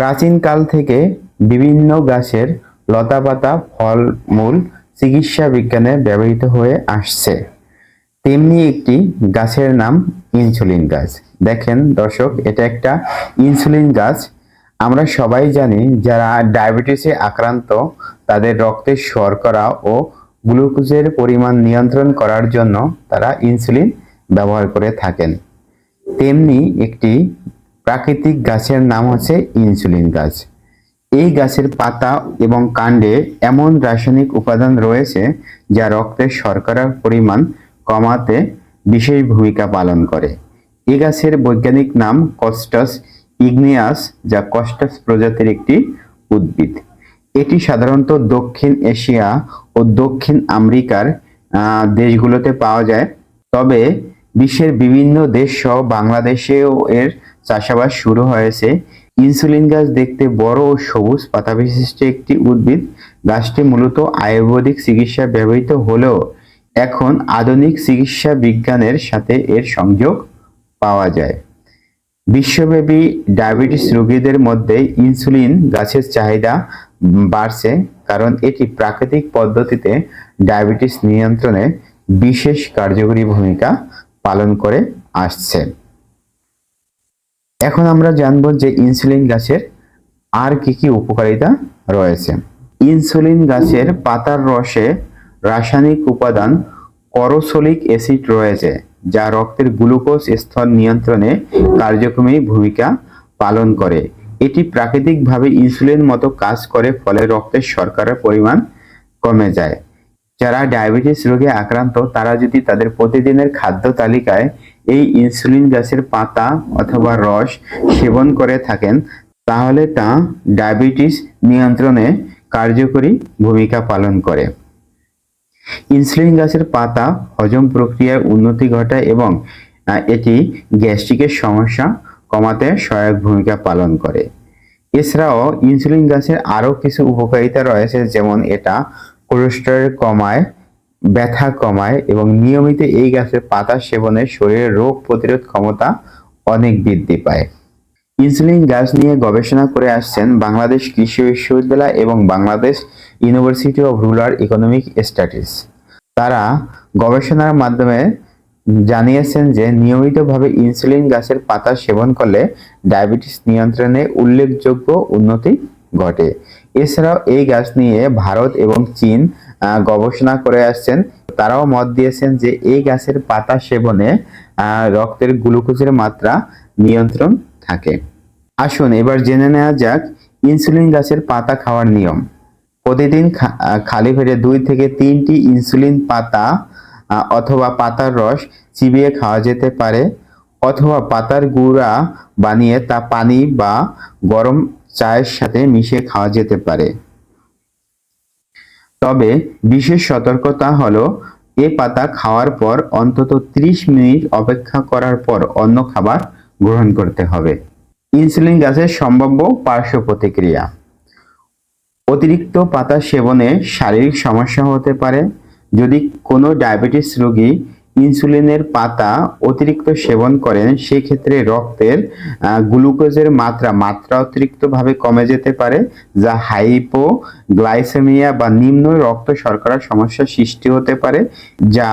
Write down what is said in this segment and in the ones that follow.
প্রাচীনকাল থেকে বিভিন্ন গাছের লতাপাতা, ফলমূল চিকিৎসা বিজ্ঞানে ব্যবহৃত হয়ে আসছে। তেমনি একটি গাছের নাম ইনসুলিন গাছ। দেখেন দর্শক, এটা একটা ইনসুলিন গাছ। আমরা সবাই জানি যারা ডায়াবেটিসে আক্রান্ত, তাদের রক্তে শর্করা ও গ্লুকোজের পরিমাণ নিয়ন্ত্রণ করার জন্য তারা ইনসুলিন ব্যবহার করে থাকেন। তেমনি একটি প্রাকৃতিক গাছের নাম হচ্ছে ইনসুলিন গাছ। এই গাছের পাতা এবং কাণ্ডে এমন রাসায়নিক উপাদান রয়েছে যা রক্তের শর্করার পরিমাণ কমাতে বিশেষ ভূমিকা পালন করে। এই গাছের বৈজ্ঞানিক নাম কস্টাস ইগনিয়াস, যা কস্টাস প্রজাতির একটি উদ্ভিদ। এটি সাধারণত দক্ষিণ এশিয়া ও দক্ষিণ আমেরিকার দেশগুলোতে পাওয়া যায়। তবে বিশ্বের বিভিন্ন দেশ সহ বাংলাদেশেও এর চাষাবাদ শুরু হয়েছে। ইনসুলিন গাছ দেখতে বড় ও সবুজ পাতা বিশিষ্ট একটি উদ্ভিদ। গাছটি মূলত আয়ুর্বেদিক চিকিৎসা ব্যবহৃত হলেও এখন আধুনিক চিকিৎসা বিজ্ঞানের সাথে এর সংযোগ পাওয়া যায়। বিশ্বব্যাপী ডায়াবেটিস রোগীদের মধ্যে ইনসুলিন গাছের চাহিদা বাড়ছে কারণ এটি প্রাকৃতিক পদ্ধতিতে ডায়াবেটিস নিয়ন্ত্রণে বিশেষ কার্যকরী ভূমিকা পালন করে আসছে। এখন আমরা জানব যে ইনসুলিন গাছের আর কি কি উপকারিতা রয়েছে। ইনসুলিন গাছের পাতার রসে রাসায়নিক উপাদান করোসলিক অ্যাসিড রয়েছে, যা রক্তের গ্লুকোজ স্তর নিয়ন্ত্রণে কার্যক্রমী ভূমিকা পালন করে। এটি প্রাকৃতিকভাবে ইনসুলিন মতো কাজ করে, ফলে রক্তের শর্করার পরিমাণ কমে যায়। যারা ডায়াবেটিস রোগে আক্রান্ত, তারা যদি তাদের প্রতিদিনের খাদ্য তালিকায় এই ইনসুলিন গাছের পাতা অথবা রস সেবন করে থাকেন, তাহলে তা ডায়াবেটিস নিয়ন্ত্রণে কার্যকরী ভূমিকা পালন করে। ইনসুলিন গাছের পাতা হজম প্রক্রিয়ার উন্নতি ঘটায় এবং এটি গ্যাস্ট্রিকের সমস্যা কমাতে সহায়ক ভূমিকা পালন করে। এছাড়াও ইনসুলিন গাছের আরও কিছু উপকারিতা রয়েছে, যেমন এটা কোলেস্টেরল কমায় ব্যথা কমায় এবং নিয়মিত এই গাছের পাতা সেবনে শরীরের রোগ প্রতিরোধ ক্ষমতা অনেক বৃদ্ধি পায়। ইনসুলিন গাছ নিয়ে গবেষণা করে আসছেন বাংলাদেশ কৃষি বিশ্ববিদ্যালয় এবং Bangladesh university of rural economic studies. তারা গবেষণার মাধ্যমে জানিয়েছেন যে নিয়মিতভাবে ইনসুলিন গাছের পাতা সেবন করলে ডায়াবেটিস নিয়ন্ত্রণে উল্লেখযোগ্য উন্নতি ঘটে। এছাড়াও এই গাছ নিয়ে ভারত এবং চীন গবেষণা করে আসছেন। তারাও মত দিয়েছেন যে এই গাছের পাতা সেবনে রক্তের গ্লুকোজের মাত্রা নিয়ন্ত্রণ থাকে। আসুন এবার জেনে নেওয়া যাক ইনসুলিন গাছের পাতা খাওয়ার নিয়ম। প্রতিদিন খালি পেটে দুই থেকে তিনটি ইনসুলিন পাতা অথবা পাতার রস চিবিয়ে খাওয়া যেতে পারে, অথবা পাতার গুঁড়া বানিয়ে তা পানি বা গরম চায়ের সাথে মিশিয়ে খাওয়া যেতে পারে। তবে বিশেষ সতর্কতা হলো, এ পাতা খাওয়ার পর অন্তত 30 মিনিট অপেক্ষা করার পর অন্য খাবার গ্রহণ করতে হবে। ইনসুলিন গ্যাসের সম্ভাব্য পার্শ্ব প্রতিক্রিয়া। অতিরিক্ত পাতা সেবনে শারীরিক সমস্যা হতে পারে। যদি কোনো ডায়াবেটিস রোগী ইনসুলিনের পাতা অতিরিক্ত সেবন করেন, সেক্ষেত্রে রক্তের গ্লুকোজের মাত্রা মাত্রা অতিরিক্তভাবে কমে যেতে পারে, যা হাইপো গ্লাইসেমিয়া বা নিম্ন রক্ত শর্করার সমস্যার সৃষ্টি হতে পারে, যা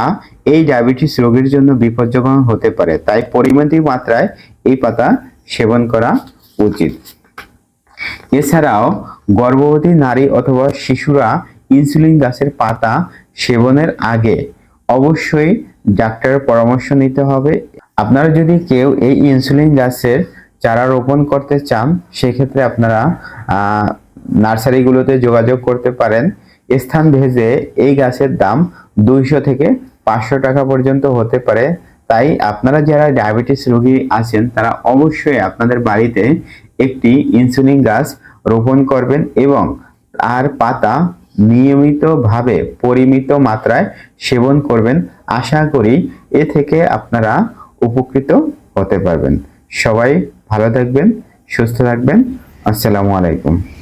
এই ডায়াবেটিস রোগীর জন্য বিপজ্জনক হতে পারে। তাই পরিমিত মাত্রায় এই পাতা সেবন করা উচিত। এছাড়াও, গর্ভবতী নারী অথবা শিশুরা ইনসুলিন গাছের পাতা সেবনের আগে অবশ্যই ডাক্তারের পরামর্শ নিতে হবে। আপনারা যদি কেউ এই ইনসুলিন গাছের চারা রোপণ করতে চান, সেক্ষেত্রে আপনারা নার্সারিগুলোতে যোগাযোগ করতে পারেন। স্থান ভেজে এই গাছের দাম দুইশো থেকে পাঁচশো টাকা পর্যন্ত হতে পারে। তাই আপনারা যারা ডায়াবেটিস রোগী আছেন, তারা অবশ্যই আপনাদের বাড়িতে একটি ইনসুলিন গাছ রোপণ করবেন এবং আর পাতা নিয়মিতভাবে পরিমিত মাত্রায় সেবন করবেন। আশা করি এ থেকে আপনারা উপকৃত হতে পারবেন। সবাই ভালো থাকবেন, সুস্থ থাকবেন। আসসালামু আলাইকুম।